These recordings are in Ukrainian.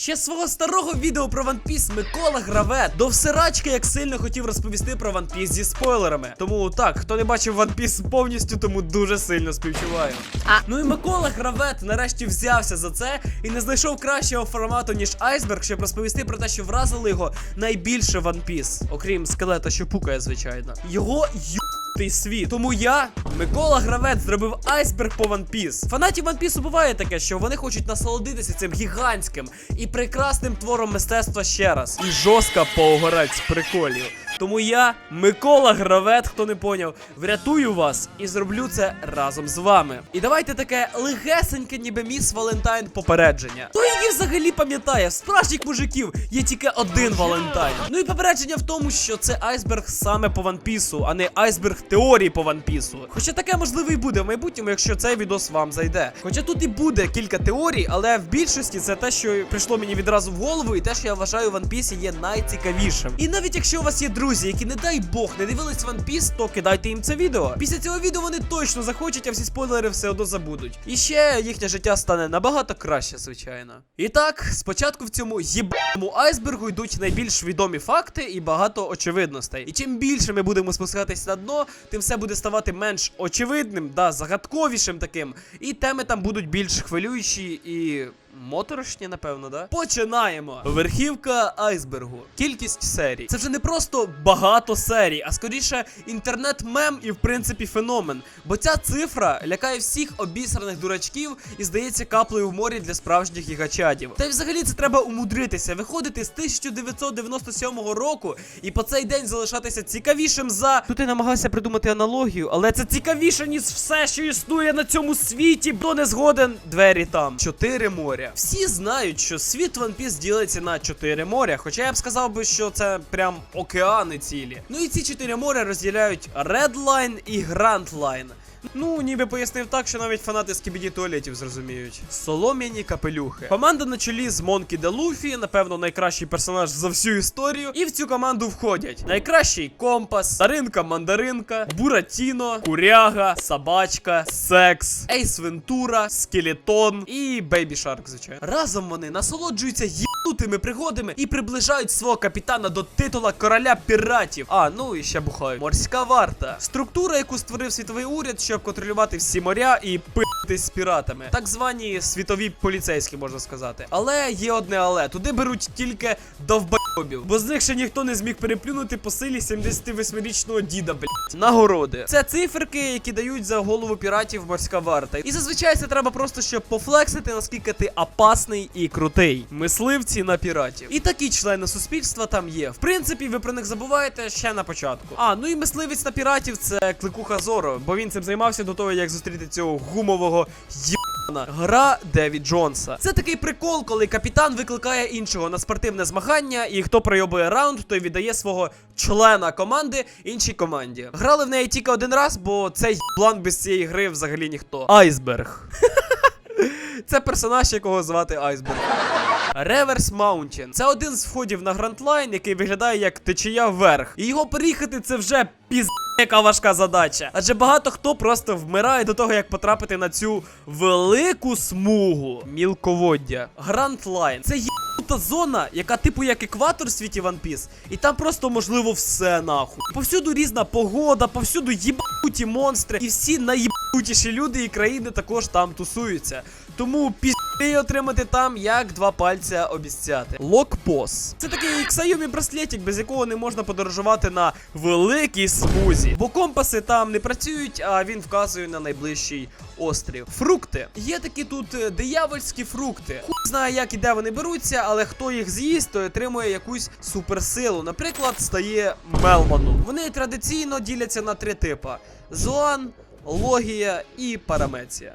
Ще з свого старого відео про One Piece Микола Гравет до всерачки як сильно хотів розповісти про One Piece зі спойлерами. Тому так, хто не бачив One Piece повністю, тому дуже сильно співчуваю. А- Ну і Микола Гравет нарешті взявся за це і не знайшов кращого формату, ніж Айсберг, щоб розповісти про те, що вразило його найбільше One Piece. Окрім скелета, що пукає, звичайно. Його й**тий світ. Тому я, Микола Гравець, зробив айсберг по One Piece. Фанатів One Piece буває таке, що вони хочуть насолодитися цим гігантським і прекрасним твором мистецтва ще раз. І жорстко поугорать з приколів. Тому я, Микола Гравет, хто не поняв, врятую вас і зроблю це разом з вами. І давайте таке легесеньке, ніби міс Валентайн попередження. Хто її взагалі пам'ятає? Справжніх мужиків є тільки один Валентайн. Ну і попередження в тому, що це айсберг саме по Piece, а не айсберг теорії по Piece. Хоча таке можливо і буде в майбутньому, якщо цей відос вам зайде. Хоча тут і буде кілька теорій, але в більшості це те, що прийшло мені відразу в голову, і те, що я вважаю в Piece є найцікавішим. І навіть якщо у вас є друзі, які не дай Бог не дивились One Piece, то кидайте їм це відео. Після цього відео вони точно захочуть, а всі спойлери все одно забудуть. І ще їхнє життя стане набагато краще, звичайно. І так, спочатку в цьому єбаному айсбергу йдуть найбільш відомі факти і багато очевидностей. І чим більше ми будемо спускатись на дно, тим все буде ставати менш очевидним, да, загадковішим таким. І теми там будуть більш хвилюючі і. Моторошні, напевно, да? Починаємо. Верхівка айсбергу. Кількість серій. Це вже не просто багато серій, а скоріше інтернет-мем і в принципі феномен. Бо ця цифра лякає всіх обісраних дурачків і здається каплею в морі для справжніх гігачадів. Та й взагалі це треба умудритися, виходити з 1997 року і по цей день залишатися цікавішим за. Тут я намагався придумати аналогію, але це цікавіше, ніж все, що існує на цьому світі. Хто не згоден, двері там. Чотири моря. Всі знають, що світ One Piece ділиться на чотири моря. Хоча я б сказав би, що це прям океани цілі. Ну і ці чотири моря розділяють Red Line і Grand Line. Ну, ніби пояснив так, що навіть фанати скібіді туалетів зрозуміють. Солом'яні капелюхи. Команда на чолі з Монкі де Луфі, напевно, найкращий персонаж за всю історію. І в цю команду входять найкращий компас, Таринка Мандаринка, Буратіно, Куряга, Собачка, Секс, Ейс Вентура, Скелетон і Бейбі Шарк, звичайно. Разом вони насолоджуються їбнутими пригодами і приближають свого капітана до титула короля піратів. А, ну і ще бухають. Морська варта. Структура, яку створив світовий уряд, щоб контролювати всі моря і пи***ти з піратами. Так звані світові поліцейські, можна сказати. Але є одне але. Туди беруть тільки довбойобів. Бо з них ще ніхто не зміг переплюнути по силі 78-річного діда, блядь. Нагороди. Це циферки, які дають за голову піратів морська варта. І зазвичай це треба просто, щоб пофлексити, наскільки ти опасний і крутий. Мисливці на піратів. І такі члени суспільства там є. В принципі, ви про них забуваєте ще на початку. А, ну і мисливець на піратів це кликуха Зоро, бо він цим займався до того, як зустріти цього гумового єбана. Гра Деві Джонса. Це такий прикол, коли капітан викликає іншого на спортивне змагання, і хто пройобує раунд, той віддає свого члена команди іншій команді. Грали в неї тільки один раз, бо цей план без цієї гри взагалі ніхто. Айсберг. Це персонаж, якого звати Айсберг. Реверс Маунтін. Це один з входів на Грандлайн, який виглядає як течія вверх. І його переїхати це вже піз. Яка важка задача. Адже багато хто просто вмирає до того, як потрапити на цю велику смугу мілководдя. Гранд Лайн. Це єбута зона, яка типу як екватор в світі One Piece. І там просто можливо все нахуй. Повсюду різна погода, повсюду їбуті монстри. І всі найєбутіші люди і країни також там тусуються. Тому пізді отримати там як два пальця обіцяти. Локпос. Це такий Xiaomi браслетик, без якого не можна подорожувати на великій смузі. Бо компаси там не працюють, а він вказує на найближчий острів. Фрукти. Є такі тут е, диявольські фрукти. Хуй знає, як і де вони беруться, але хто їх з'їсть, той отримує якусь суперсилу. Наприклад, стає Мелману. Вони традиційно діляться на три типа: Зоан, Логія і Парамеція.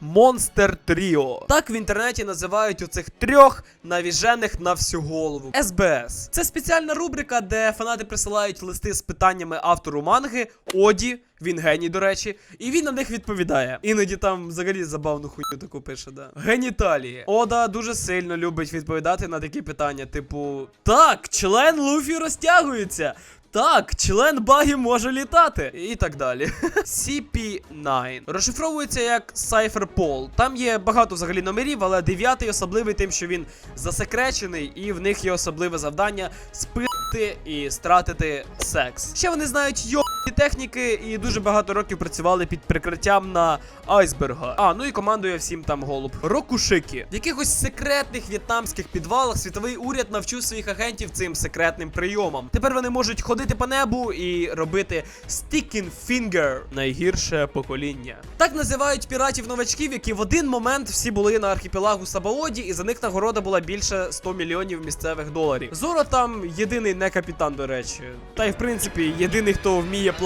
Монстер Тріо. Так в інтернеті називають оцих трьох навіжених на всю голову. СБС. Це спеціальна рубрика, де фанати присилають листи з питаннями автору манги, Оді. Він геній, до речі, і він на них відповідає. Іноді там взагалі забавну хуйню таку пише, да. Геніталії. Ода дуже сильно любить відповідати на такі питання, типу: Так, член Луфі розтягується. Так, член багі може літати. І так далі. CP9. Розшифровується як Cypher Pol. Там є багато взагалі номерів, але дев'ятий особливий тим, що він засекречений, і в них є особливе завдання спити і стратити секс. Ще вони знають йо техніки і дуже багато років працювали під прикриттям на айсберга. А, ну і командує всім там голуб. Рокушики. В якихось секретних в'єтнамських підвалах світовий уряд навчив своїх агентів цим секретним прийомам. Тепер вони можуть ходити по небу і робити Sticking Finger найгірше покоління. Так називають піратів новачків, які в один момент всі були на архіпелагу Сабаоді, і за них нагорода була більше 100 мільйонів місцевих доларів. Зоро там єдиний не капітан, до речі. Та й в принципі єдиний, хто вміє плавати.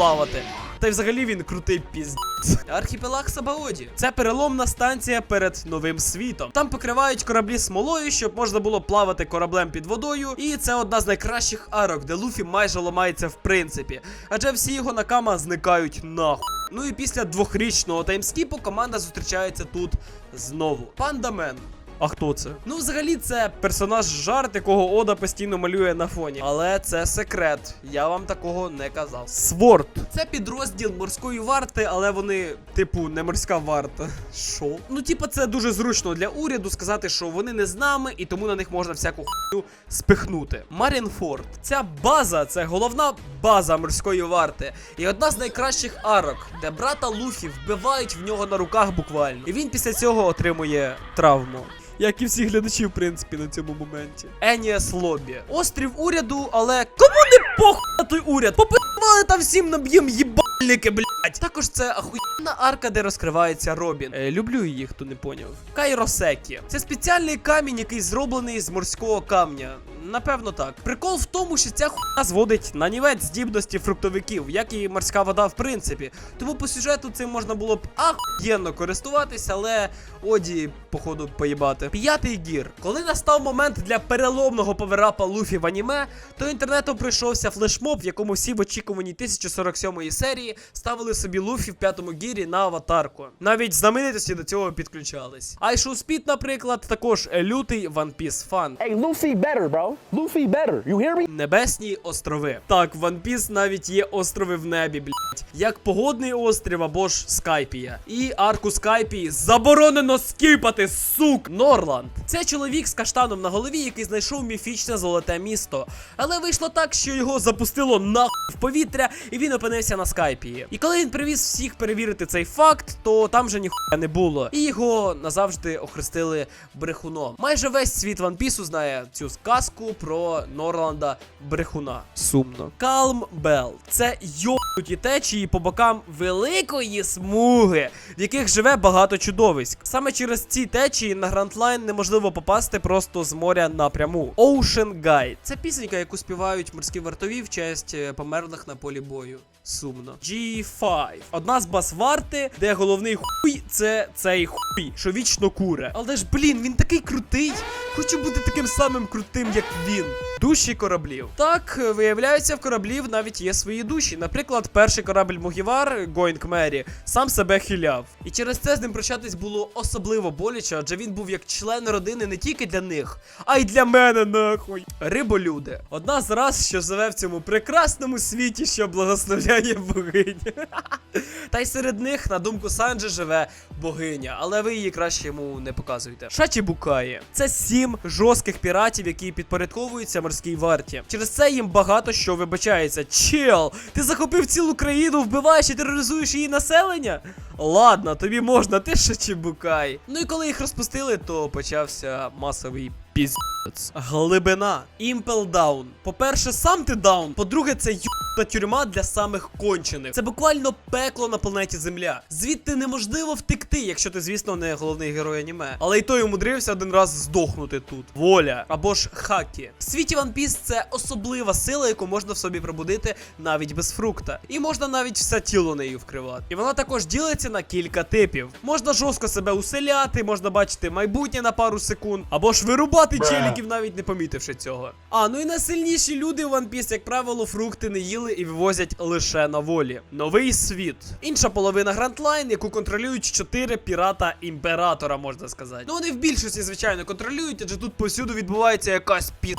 Та й взагалі він крутий піздець. Архіпелаг Сабаоді. Це переломна станція перед новим світом. Там покривають кораблі смолою, щоб можна було плавати кораблем під водою. І це одна з найкращих арок, де Луфі майже ламається в принципі. Адже всі його накама зникають нахуй. Ну і після двохрічного таймскіпу команда зустрічається тут знову. Пандамен. А хто це? Ну, взагалі, це персонаж жарт, якого Ода постійно малює на фоні. Але це секрет. Я вам такого не казав. Сворд. Це підрозділ морської варти, але вони, типу, не морська варта. Що? Ну, типа, це дуже зручно для уряду сказати, що вони не з нами, і тому на них можна всяку хуйню спихнути. Марінфорд. Ця база, це головна база морської варти. І одна з найкращих арок, де брата Луфі вбивають в нього на руках буквально. І він після цього отримує травму. Як і всі глядачі, в принципі, на цьому моменті. Еніас Лобі. Острів уряду, але кому не похуй той уряд? Попивали там всім наб'єм їбальники, блять. Також це ахуєнна арка, де розкривається Робін. Е, люблю її, хто не поняв. Кайросекі. Це спеціальний камінь, який зроблений з морського камня. Напевно, так. Прикол в тому, що ця хуйня зводить на нівець здібності фруктовиків, як і морська вода, в принципі. Тому по сюжету цим можна було б ахуєнно користуватися, але Оді, походу, поїбати. П'ятий гір. Коли настав момент для переломного поверапа Луфі в аніме, то інтернетом прийшовся флешмоб, в якому всі в очікуваній 1047 серії ставили собі Луфі в п'ятому гірі на аватарку. Навіть знаменитості до цього підключались. Айшу Спіт, наприклад, також лютий One Piece фан. Hey, Luffy better, bro. Luffy better. You hear me? Небесні острови. Так, в One Piece навіть є острови в небі, блять. Як погодний острів або ж Скайпія. І арку Скайпії заборонено скіпати, сук! Норланд. Це чоловік з каштаном на голові, який знайшов міфічне золоте місто. Але вийшло так, що його запустило нахуй в повітря, і він опинився на Скайпії. І коли він привіз всіх перевірити цей факт, то там же ніхуя не було. І його назавжди охрестили брехуном. Майже весь світ One Piece знає цю сказку про Норланда брехуна. Сумно. Калм Белл. Це йобнуті течії по бокам великої смуги, в яких живе багато чудовиськ. Саме через ці течії на Грандлайн неможливо попасти просто з моря напряму. Ocean Guide. Це пісенька, яку співають морські вартові в честь е, померлих на полі бою. Сумно. G5. Одна з баз варти, де головний хуй це цей хуй, що вічно куре. Але ж, блін, він такий крутий. Хочу бути таким самим крутим, як він. Душі кораблів. Так, е, виявляється, в кораблів навіть є свої душі. Наприклад, перший корабль Мугівар, Going Мері, сам себе хиляв. І через це з ним прощатись було особливо боляче, адже він був як член родини не тільки для них, а й для мене, нахуй. Риболюди. Одна з раз, що живе в цьому прекрасному світі, що благословляє богиня. Та й серед них, на думку Санджи, живе богиня, але ви її краще йому не показуйте. Шачі Букає. Це сім жорстких піратів, які підпорядковуються морській варті. Через це їм багато що вибачається. Чел, ти захопив цілу країну, вбиваєш і тероризуєш її населення? Ладно, тобі можна, ти Шачі Букай. Ну і коли їх розпустили, то почався масовий піздець. Глибина. Імпел даун. По-перше, сам ти даун. По-друге, це та тюрма для самих кончених. Це буквально пекло на планеті Земля. Звідти неможливо втекти, якщо ти, звісно, не головний герой аніме. Але й той умудрився один раз здохнути тут. Воля або ж хакі. В світі One Piece це особлива сила, яку можна в собі пробудити навіть без фрукта. І можна навіть все тіло нею вкривати. І вона також ділиться на кілька типів. Можна жорстко себе уселяти, можна бачити майбутнє на пару секунд, або ж вирубати челіків, навіть не помітивши цього. А ну і найсильніші люди в One Piece, як правило, фрукти не їли і вивозять лише на волі. Новий світ. Інша половина Грандлайн, яку контролюють чотири пірата імператора, можна сказати. Ну вони в більшості, звичайно, контролюють, адже тут повсюду відбувається якась пі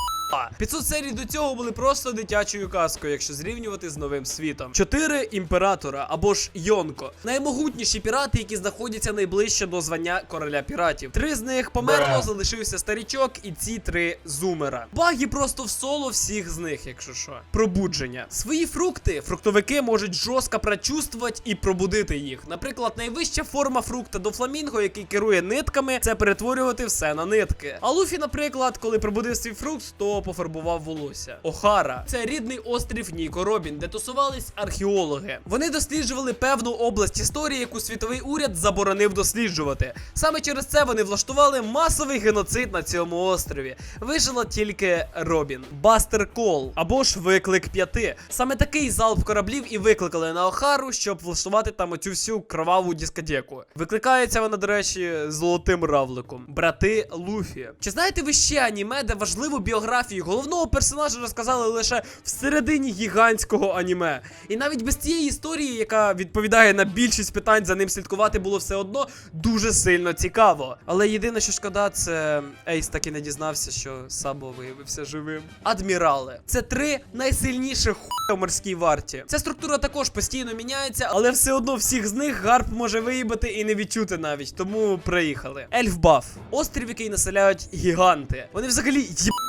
500 серій до цього були просто дитячою казкою, якщо зрівнювати з новим світом. Чотири імператора або ж Йонко. Наймогутніші пірати, які знаходяться найближче до звання короля піратів. Три з них померло, залишився старічок, і ці три зумера. Баги просто в соло всіх з них, якщо що. Пробудження. Свої фрукти фруктовики можуть жорстко прочувствувати і пробудити їх. Наприклад, найвища форма фрукта до фламінго, який керує нитками, це перетворювати все на нитки. А Луфі, наприклад, коли пробудив свій фрукт, то пофарбував волосся. Охара це рідний острів Ніко Робін, де тусувались археологи. Вони досліджували певну область історії, яку світовий уряд заборонив досліджувати. Саме через це вони влаштували масовий геноцид на цьому острові. Вижила тільки Робін. Бастер Кол або ж виклик п'яти. Саме такий залп кораблів і викликали на Охару, щоб влаштувати там оцю всю кроваву дискотеку. Викликається вона, до речі, золотим равликом. Брати Луфі. Чи знаєте ви ще аніме, де важливу біографію головного персонажа розказали лише всередині гігантського аніме? І навіть без цієї історії, яка відповідає на більшість питань, за ним слідкувати було все одно дуже сильно цікаво. Але єдине, що шкода, це Ейс так і не дізнався, що Сабо виявився живим. Адмірали. Це три найсильніших хуя в морській варті. Ця структура також постійно міняється, але все одно всіх з них гарп може виїбати і не відчути навіть. Тому приїхали. Ельфбаф. Острів, який населяють гіганти. Вони взагалі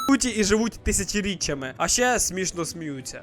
їбуті і живуть тисячоріччями, а ще смішно сміються.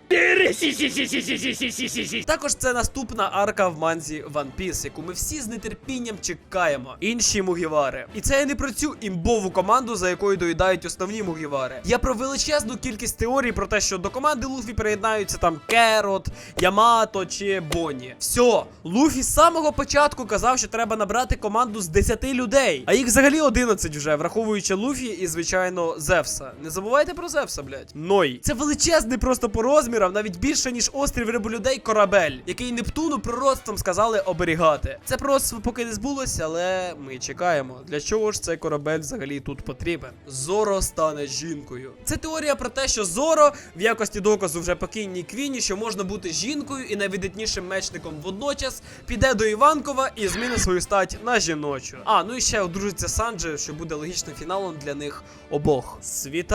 Також це наступна арка в манзі One Piece, яку ми всі з нетерпінням чекаємо. Інші мугівари. І це я не про цю імбову команду, за якою доїдають основні мугівари. Я про величезну кількість теорій про те, що до команди Луфі приєднаються там Керот, Ямато чи Бонні. Все, Луфі з самого початку казав, що треба набрати команду з 10 людей. А їх взагалі 11 вже, враховуючи Луфі і, звичайно, Зевса. Не забувайте про Зевса, блядь. Ной. Це величезний просто по розмірам, навіть більше, ніж острів риболюдей корабель, який Нептуну пророцтвом сказали оберігати. Це пророцтво поки не збулося, але ми чекаємо. Для чого ж цей корабель взагалі тут потрібен? Зоро стане жінкою. Це теорія про те, що Зоро в якості доказу вже покійній Квіні, що можна бути жінкою і найвидатнішим мечником водночас, піде до Іванкова і змінить свою стать на жіночу. А, ну і ще одружиться Санджи, що буде логічним фіналом для них обох.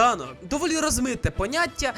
Світанок. Доволі розмите поняття.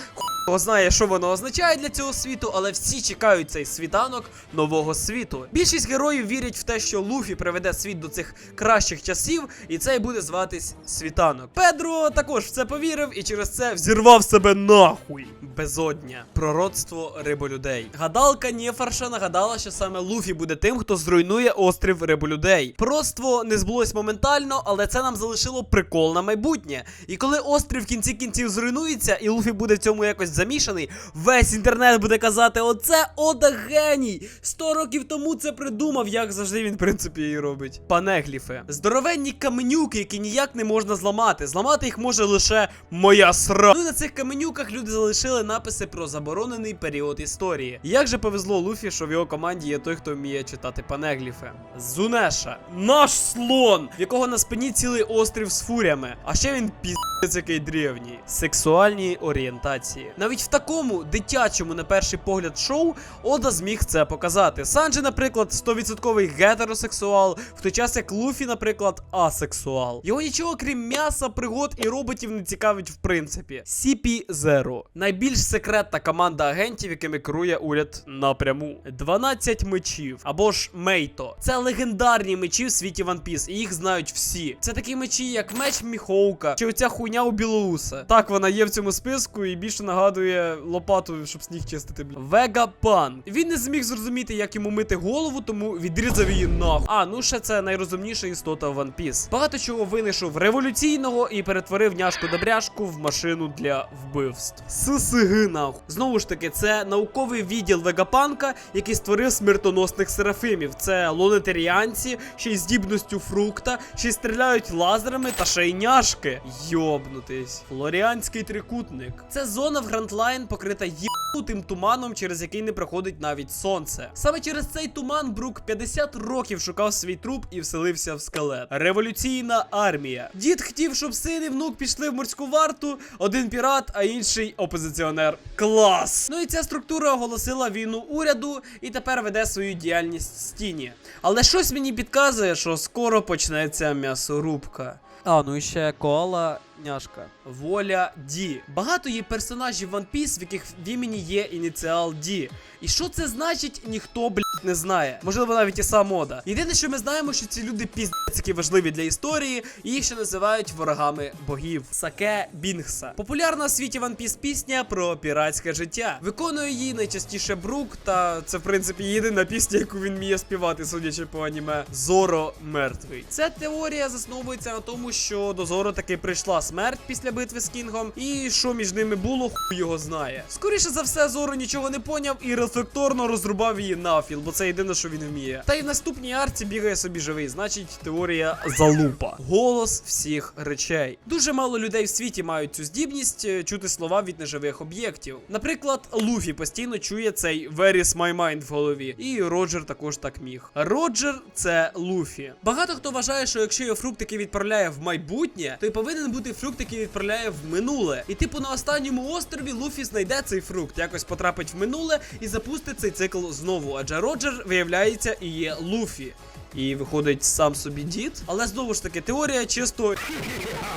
Знає, що воно означає для цього світу, але всі чекають цей світанок нового світу. Більшість героїв вірять в те, що Луфі приведе світ до цих кращих часів, і це й буде зватись світанок. Педро також в це повірив і через це взірвав себе нахуй. Безодня. Пророцтво риболюдей. Гадалка Нєфарша нагадала, що саме Луфі буде тим, хто зруйнує острів риболюдей. Пророцтво не збулось моментально, але це нам залишило прикол на майбутнє. І коли острів в кінці кінців зруйнується, і Луфі буде в цьому якось замішаний, весь інтернет буде казати: оце Ода геній! Сто років тому це придумав, як завжди він, в принципі, і робить. Панегліфи. Здоровенні каменюки, які ніяк не можна зламати. Зламати їх може лише моя сра. Ну і на цих каменюках люди залишили написи про заборонений період історії. Як же повезло Луфі, що в його команді є той, хто вміє читати панегліфи. Зунеша, наш слон, в якого на спині цілий острів з фурями. А ще він піздець який древній. Сексуальні орієнтації. Навіть в такому дитячому, на перший погляд, шоу Ода зміг це показати. Санджі, наприклад, 100% гетеросексуал, в той час як Луфі, наприклад, асексуал. Його нічого крім м'яса, пригод і роботів не цікавить в принципі. CP-0. Найбільш секретна команда агентів, якими керує уряд напряму. 12 мечів або ж Мейто. Це легендарні мечі в світі One Piece, і їх знають всі. Це такі мечі, як меч Міхоука, чи оця хуйня у Білоуса. Так, вона є в цьому списку і більше нагадує лопату, щоб сніг чистити. Вегапан. Він не зміг зрозуміти, як йому мити голову, тому відрізав її нахуй. А, ну ще це найрозумніша істота в One Piece. Багато чого винайшов революційного і перетворив няшку добряшку в машину для вбивств. ССГ нахуй. Знову ж таки, це науковий відділ Вегапанка, який створив смертоносних серафимів. Це лонетеріанці, ще й здібністю фрукта, ще й стріляють лазерами та ще й няшки. Йобнутись. Флоріанський трикутник. Це зона в Грандлайн покрита їбнутим туманом, через який не проходить навіть сонце. Саме через цей туман Брук 50 років шукав свій труп і вселився в скелет. Революційна армія. Дід хотів, щоб син і внук пішли в морську варту, один пірат, а інший опозиціонер. Клас! Ну і ця структура оголосила війну уряду і тепер веде свою діяльність в стіні. Але щось мені підказує, що скоро почнеться м'ясорубка. А, ну і ще коала няшка. Воля Ді. Багато є персонажів One Piece, в яких в імені є ініціал Ді. І що це значить, ніхто, блядь, не знає. Можливо, навіть і сам Ода. Єдине, що ми знаємо, що ці люди піздець які важливі для історії, і їх ще називають ворогами богів. Саке Бінгса. Популярна в світі One Piece пісня про піратське життя. Виконує її найчастіше Брук, та це в принципі єдина пісня, яку він вміє співати, судячи по аніме. Зоро мертвий. Ця теорія засновується на тому, що до Зоро таки прийшла смерть після битви з Кінгом, і що між ними було, хуй його знає. Скоріше за все, Зоро нічого не поняв і рефлекторно розрубав її навфіл, бо це єдине, що він вміє. Та й в наступній арці бігає собі живий, значить, теорія залупа. Голос всіх речей. Дуже мало людей в світі мають цю здібність е, чути слова від неживих об'єктів. Наприклад, Луфі постійно чує цей Where is my mind в голові, і Роджер також так міг. Роджер це Луфі. Багато хто вважає, що якщо його фрукт, який відправляє в майбутнє, то й повинен бути фрукт, який відправляє в минуле. І типу на останньому острові Луфі знайде цей фрукт, якось потрапить в минуле і запустить цей цикл знову. Адже Роджер виявляється і є Луфі. І виходить сам собі дід. Але знову ж таки, теорія чисто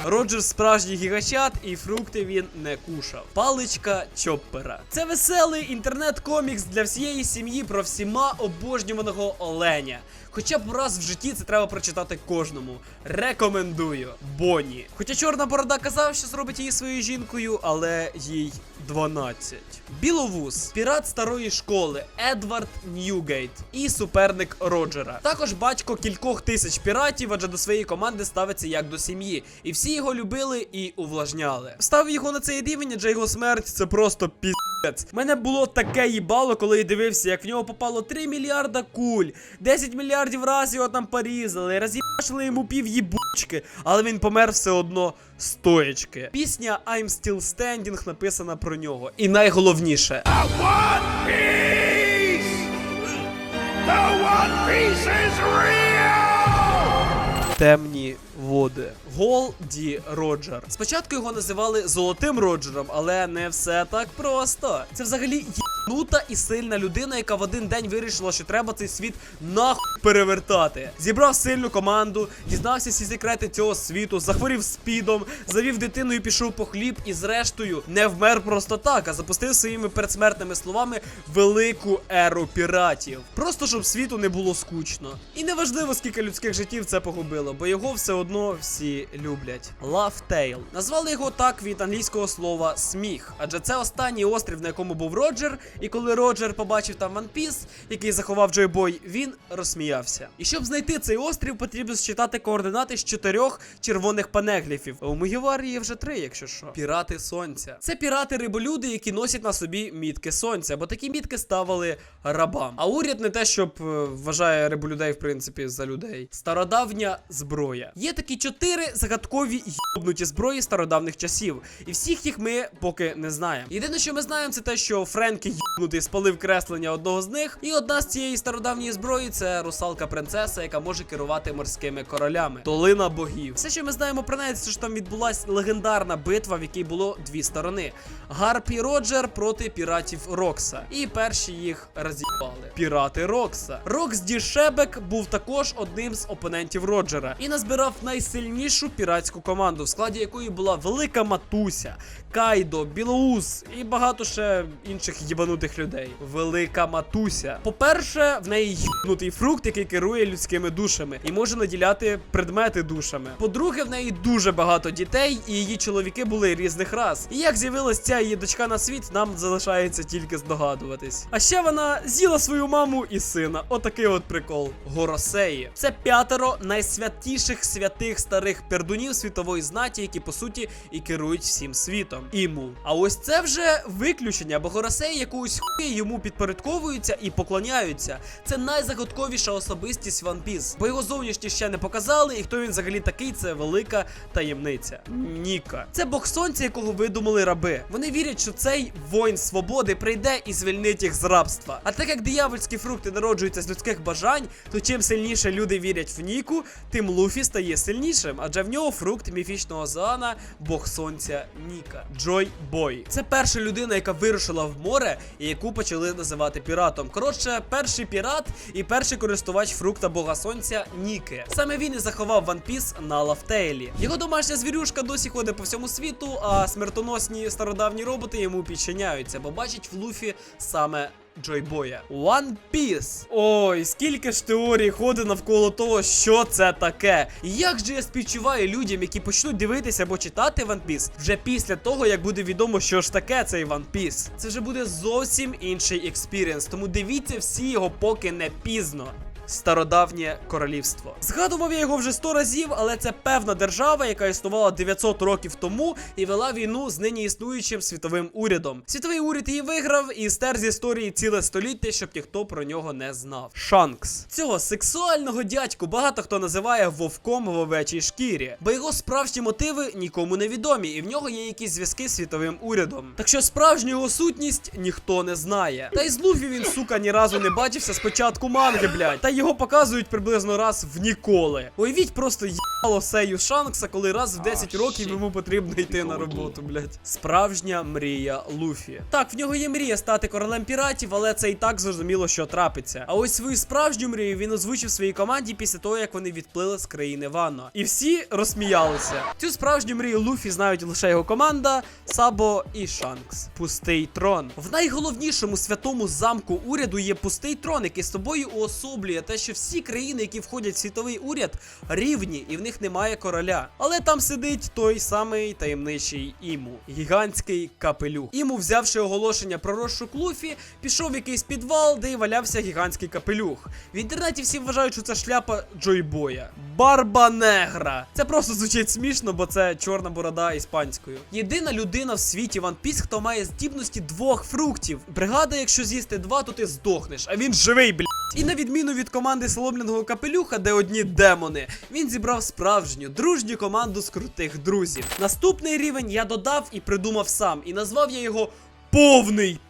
Роджер справжній гігачат, і фрукти він не кушав. Паличка Чоппера. Це веселий інтернет-комікс для всієї сім'ї про всіма обожнюваного оленя. Хоча б раз в житті це треба прочитати кожному. Рекомендую. Бонні. Хоча чорна борода казав, що зробить її своєю жінкою, але їй 12. Біловус, пірат старої школи Едвард Ньюгейт і суперник Роджера. Також батько кількох тисяч піратів, адже до своєї команди ставиться як до сім'ї. І всі його любили і увлажняли. Ставив його на цей рівень, адже його смерть це просто пі. Мене було таке їбало, коли я дивився, як в нього попало 3 мільярда куль, 10 мільярдів раз його там порізали, роз'їбашили йому пів їбучки, але він помер все одно стоячки. Пісня I'm Still Standing написана про нього. І найголовніше. One Piece! The One Piece is real! Темні води. Гол Ді Роджер. Спочатку його називали Золотим Роджером, але не все так просто. Це взагалі єбнута і сильна людина, яка в один день вирішила, що треба цей світ нахуй перевертати. Зібрав сильну команду, дізнався всі секрети цього світу, захворів спідом, завів дитину і пішов по хліб, і зрештою не вмер просто так, а запустив своїми передсмертними словами велику еру піратів. Просто щоб світу не було скучно. І неважливо, скільки людських життів це погубило, бо його все одно всі люблять. Love Tale. Назвали його так від англійського слова сміх, адже це останній острів, на якому був Роджер. І коли Роджер побачив там One Piece, який заховав Джой Бой, він розсміявся. І щоб знайти цей острів, потрібно считати координати з чотирьох червоних панегліфів. У Мугіварі є вже три, якщо що. Пірати сонця. Це пірати-риболюди, які носять на собі мітки сонця, бо такі мітки ставили рабам. А уряд не те, щоб е, вважає риболюдей, в принципі, за людей. Стародавня зброя. Є такі чотири загадкові йобнуті зброї стародавних часів. І всіх їх ми поки не знаємо. Єдине, що ми знаємо, це те, що Френкі йобнутий спалив креслення одного з них. І одна з цієї стародавньої зброї це русалка принцеса, яка може керувати морськими королями. Долина богів. Все, що ми знаємо про неї, це що там відбулась легендарна битва, в якій було дві сторони: Гарпі Роджер проти піратів Рокса. І перші їх роз'їбали. Пірати Рокса. Рокс Ді Шебек був також одним з опонентів Роджера і назбирав найсильнішу піратську команду, в складі якої була велика матуся, Кайдо, Білоус і багато ще інших їбанутих людей. Велика матуся. По-перше, в неї їбнутий фрукт, який керує людськими душами і може наділяти предмети душами. По-друге, в неї дуже багато дітей, і її чоловіки були різних рас. І як з'явилась ця її дочка на світ, нам залишається тільки здогадуватись. А ще вона з'їла свою маму і сина. Отакий от прикол. Горосеї. Це п'ятеро найсвятіших святих старих пердунів світової знаті, які по суті і керують всім світом. Іму. А ось це вже виключення, бо Горосеї якоюсь хуї йому підпорядковуються і поклоняються. Це найзагадковіша особистість One Piece. Бо його зовнішність ще не показали, і хто він взагалі такий, це велика таємниця. Ніка. Це бог сонця, якого видумали раби. Вони вірять, що цей воїн свободи прийде і звільнить їх з рабства. А так як диявольські фрукти народжуються з людських бажань, то чим сильніше люди вірять в Ніку, тим Луфі стає сильнішим, адже в нього фрукт міфічного Заана, бог сонця Ніка. Джой Бой. Це перша людина, яка вирушила в море і яку почали називати піратом. Коротше, перший пірат і перший користувач фрукта Бога Сонця Ніки. Саме він і заховав One Piece на Лафтейлі. Його домашня звірюшка досі ходить по всьому світу, а смертоносні стародавні роботи йому підчиняються, бо бачить в Луфі саме Джойбоя. One Piece. Ой, скільки ж теорій ходить навколо того, що це таке. Як же я співчуваю людям, які почнуть дивитися або читати One Piece вже після того, як буде відомо, що ж таке цей One Piece. Це вже буде зовсім інший експірієнс, тому дивіться всі його, поки не пізно. Стародавнє королівство. Згадував я його вже 100 разів, але це певна держава, яка існувала 900 років тому і вела війну з нині існуючим світовим урядом. Світовий уряд її виграв і стер з історії ціле століття, щоб ніхто про нього не знав. Шанкс. Цього сексуального дядьку багато хто називає вовком в овечій шкірі, бо його справжні мотиви нікому не відомі, і в нього є якісь зв'язки з світовим урядом. Так що справжню його сутність ніхто не знає. Та й з Луфі він, сука, ні разу не бачився з початку манги, блядь. Та його показують приблизно раз в ніколи. Уявіть просто їбало сею Шанкса, коли раз в 10 років йому потрібно йти на роботу, блядь. Справжня мрія Луфі. Так, в нього є мрія стати королем піратів, але це і так зрозуміло, що трапиться. А ось свою справжню мрію він озвучив своїй команді після того, як вони відплили з країни Вано. І всі розсміялися. Цю справжню мрію Луфі знають лише його команда, Сабо і Шанкс. Пустий трон. В найголовнішому святому замку уряду є пустий трон, який з собою уособлює те, що всі країни, які входять в світовий уряд, рівні, і в них немає короля. Але там сидить той самий таємничий Іму, гігантський капелюх. Іму, взявши оголошення про розшук Луфі, пішов в якийсь підвал, де й валявся гігантський капелюх. В інтернеті всі вважають, що це шляпа Джойбоя. Барба негра. Це просто звучить смішно, бо це чорна борода іспанською. Єдина людина в світі One Piece, хто має здібності двох фруктів. Бригада, якщо з'їсти два, то ти здохнеш, а він живий, бля. І на відміну від команди соломляного капелюха, де одні демони, він зібрав справжню дружню команду з крутих друзів. Наступний рівень я додав і придумав сам, і назвав я його повний.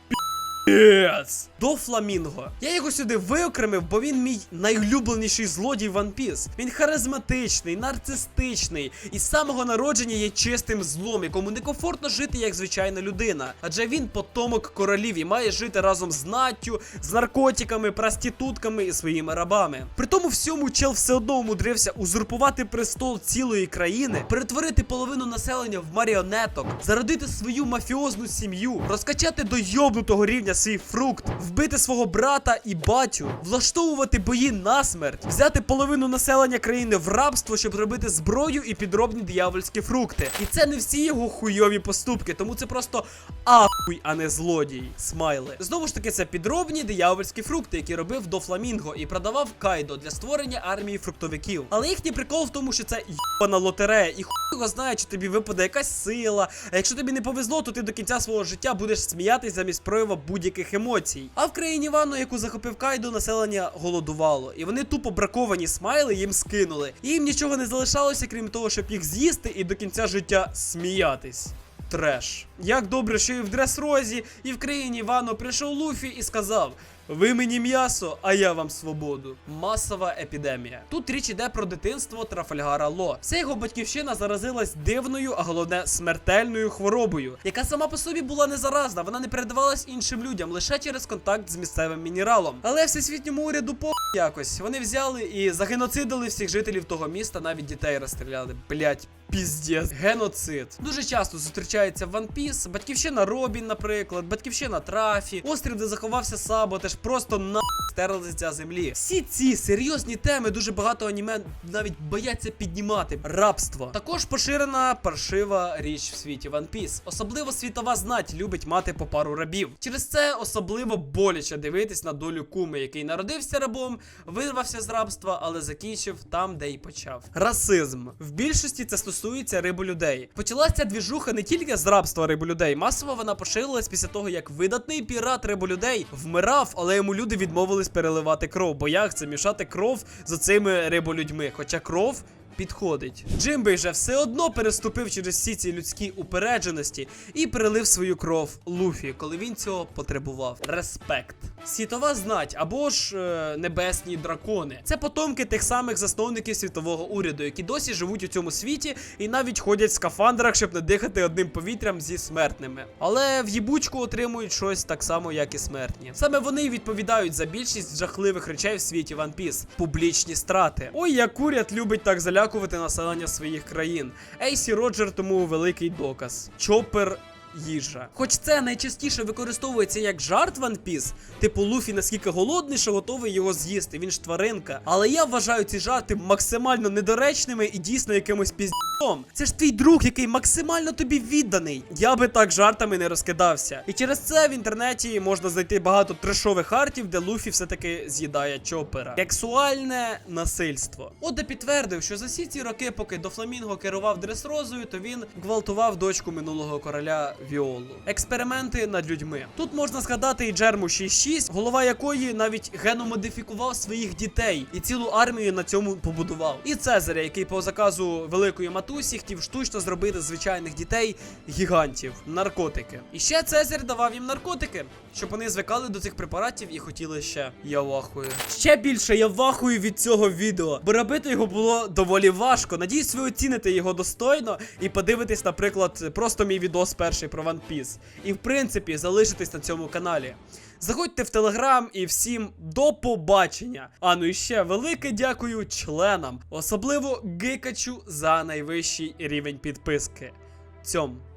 Yes. До Фламінго. Я його сюди виокремив, бо він мій найулюбленіший злодій в One Piece. Він харизматичний, нарцистичний і з самого народження є чистим злом, якому некомфортно жити як звичайна людина. Адже він потомок королів і має жити разом з наттю, з наркотиками, проститутками і своїми рабами. При тому всьому чел все одно умудрився узурпувати престол цілої країни, перетворити половину населення в маріонеток, зародити свою мафіозну сім'ю, розкачати до йобнутого рівня свій фрукт, вбити свого брата і батю, влаштовувати бої насмерть, взяти половину населення країни в рабство, щоб робити зброю і підробні диявольські фрукти. І це не всі його хуйові поступки, тому це просто ахуй, а не злодій. Смайли. Знову ж таки, це підробні диявольські фрукти, які робив до Фламінго і продавав Кайдо для створення армії фруктовиків. Але їхній прикол в тому, що це йобана лотерея, і хуй його знає, чи тобі випаде якась сила. А якщо тобі не повезло, то ти до кінця свого життя будеш сміятись замість проява будь-яких емоцій. А в країні Вану, яку захопив Кайду, населення голодувало. І вони тупо браковані смайли їм скинули. І їм нічого не залишалося, крім того, щоб їх з'їсти і до кінця життя сміятись. Треш. Як добре, що і в Дресрозі, і в країні Вано прийшов Луфі і сказав: Ви мені м'ясо, а я вам свободу. Масова епідемія. Тут річ іде про дитинство Трафальгара Ло. Вся його батьківщина заразилась дивною, а головне смертельною хворобою, яка сама по собі була не заразна, вона не передавалась іншим людям лише через контакт з місцевим мінералом. Але всесвітньому уряду по якось вони взяли і загеноцидили всіх жителів того міста, навіть дітей розстріляли. Блять. Піздець, геноцид. Дуже часто зустрічається в One. Батьківщина Робін, наприклад, батьківщина Трафі, острів, де заховався Сабо, теж просто на стерли з ця землі. Всі ці серйозні теми дуже багато аніме навіть бояться піднімати. Рабство. Також поширена паршива річ в світі One Piece. Особливо світова знать любить мати по пару рабів. Через це особливо боляче дивитись на долю куми, який народився рабом, вирвався з рабства, але закінчив там, де й почав. Расизм. В більшості це стосується риболюдей. Почалася двіжуха не тільки з рабства риболюдей, масово вона поширилась після того, як видатний пірат риболюдей вмирав, але йому люди відмовились переливати кров. Бо як це мішати кров з цими риболюдьми? Хоча кров. Підходить. Джимбей же все одно переступив через всі ці людські упередженості і перелив свою кров Луфі, коли він цього потребував. Респект. Світова знать або ж е, небесні дракони. Це потомки тих самих засновників світового уряду, які досі живуть у цьому світі і навіть ходять в скафандрах, щоб не дихати одним повітрям зі смертними. Але в їбучку отримують щось так само, як і смертні. Саме вони відповідають за більшість жахливих речей в світі One Piece. публічні страти. Ой, як уряд любить так залякувати населення своїх країн. Ейсі Роджер тому великий доказ. Чопер їжа. Хоч це найчастіше використовується як жарт One Piece, типу Луфі наскільки голодний, що готовий його з'їсти. Він ж тваринка. Але я вважаю ці жарти максимально недоречними і дійсно якимось піздом. Це ж твій друг, який максимально тобі відданий. Я би так жартами не розкидався. І через це в інтернеті можна знайти багато трешових артів, де Луфі все-таки з'їдає чопера. Сексуальне насильство. От де підтвердив, що за всі ці роки, поки до Фламінго керував дресрозою, то він гвалтував дочку минулого короля Віолу. Експерименти над людьми. Тут можна згадати і Джерму 66, голова якої навіть геномодифікував своїх дітей і цілу армію на цьому побудував. І Цезаря, який по заказу великої матусі хотів штучно зробити звичайних дітей гігантів, наркотики. І ще Цезарь давав їм наркотики, щоб вони звикали до цих препаратів і хотіли ще. Я вахую. Ще більше я вахую від цього відео, бо робити його було доволі важко. Надіюсь, ви оціните його достойно і подивитесь, наприклад, просто мій відос перший про One Piece. І в принципі залишитись на цьому каналі. Заходьте в телеграм і всім до побачення. А ну і ще велике дякую членам, особливо Гикачу за найвищий рівень підписки. Цьом.